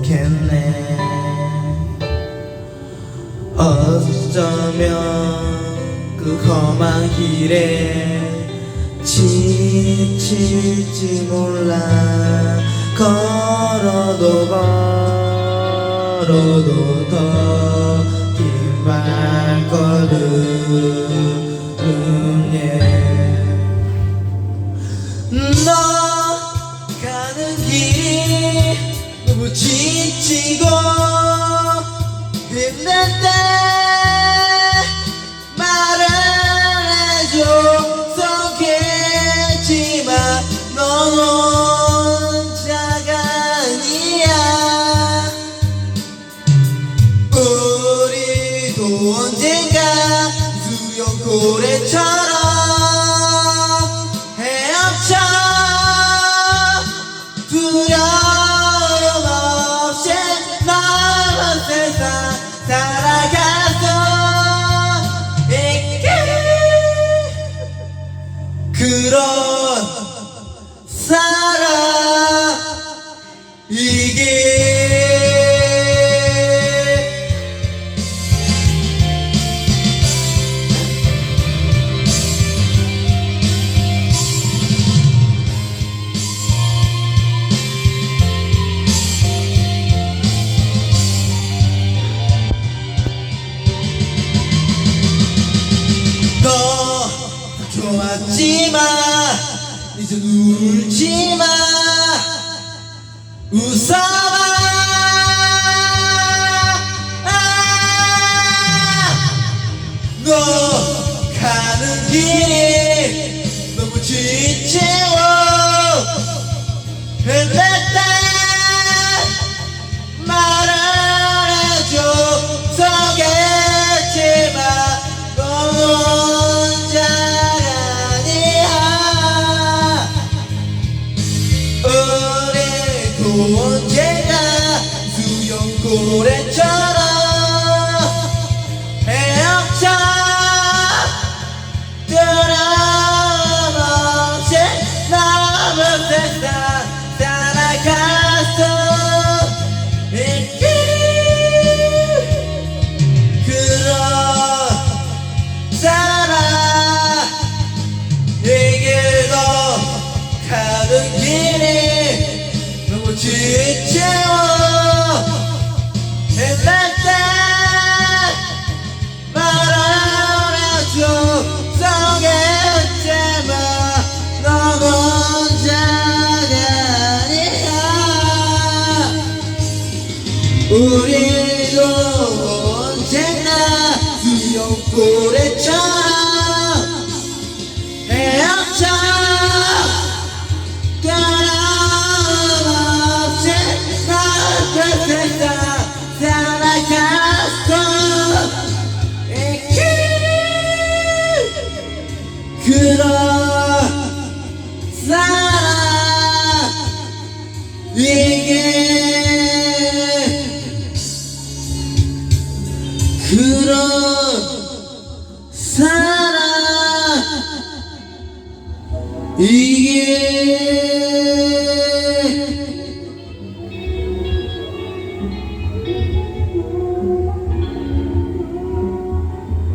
좋겠네. 어쩌면 그 험한 길에 지칠지 몰라 걸어도 걸어도 더 길이 너무 지치고 때 말을 해줬었겠지만 넌 혼자가 아니야. 우리도 언젠가 수영고래처럼 그런 좋았지만 이제 울지마. 웃어봐. 아, 너 가는 길이 너무 지치워 수영고래처럼 우리도 언제나 수영고래처럼 그런 사람 이게